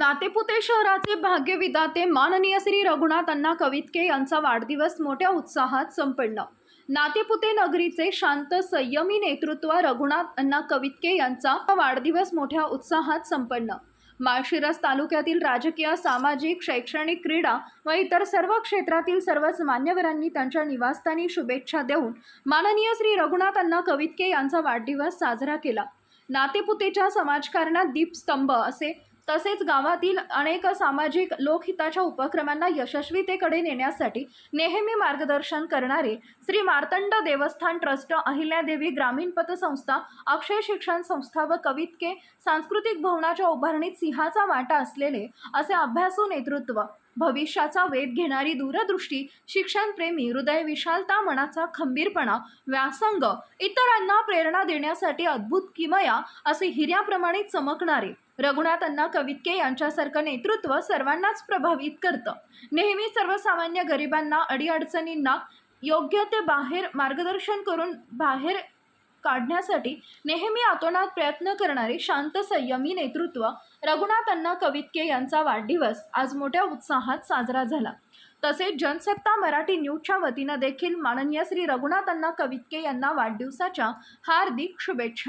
नातेपुते शहराचे भाग्यविदाते माननीय श्री रघुनाथ अण्णा कवितके यांचा वाढदिवस मोठ्या उत्साहात संपन्न. नातेपुते नगरीचे शांत संयमी नेतृत्व रघुनाथ अण्णा कवितके यांचा वाढदिवस मोठ्या उत्साहात संपन्न. माळशिरस तालुक्यातील राजकीय सामाजिक शैक्षणिक क्रीडा व इतर सर्व क्षेत्रातील सर्वच मान्यवरांनी त्यांच्या निवासस्थानी शुभेच्छा देऊन माननीय श्री रघुनाथ अण्णा कवितके यांचा वाढदिवस साजरा केला. नातेपुतेच्या समाजकारणात दीपस्तंभ असे तसेच गावातील अनेक सामाजिक लोकहिताच्या उपक्रमांना यशस्वीतेकडे नेण्यासाठी नेहमी मार्गदर्शन करणारे श्री मार्तंड देवस्थान ट्रस्ट अहिल्यादेवी ग्रामीण पतसंस्था अक्षय शिक्षण संस्था व कवितके सांस्कृतिक भवनाच्या उभारणीत सिंहाचा वाटा असलेले असे अभ्यासू नेतृत्व भविष्याचा वेध घेणारी दूरदृष्टी शिक्षणप्रेमी हृदय विशालता मनाचा खंबीरपणा व्यासंग इतरांना प्रेरणा देण्यासाठी अद्भुत किमया असे हिऱ्याप्रमाणे चमकणारे रघुनाथ अण्णा कवितके यांच्यासारखं नेतृत्व सर्वांनाच प्रभावित करतं. नेहमी सर्वसामान्य गरिबांना अडीअडचणींना योग्य ते बाहेर मार्गदर्शन करून बाहेर काढण्यासाठी नेहमी आतोनात प्रयत्न करणारे शांत संयमी नेतृत्व रघुनाथ अण्णा कवितके यांचा वाढदिवस आज मोठ्या उत्साहात साजरा झाला. तसेच जनसत्ता मराठी न्यूजच्या वतीनं देखील माननीय श्री रघुनाथ अण्णा कवितके यांना वाढदिवसाच्या हार्दिक शुभेच्छा.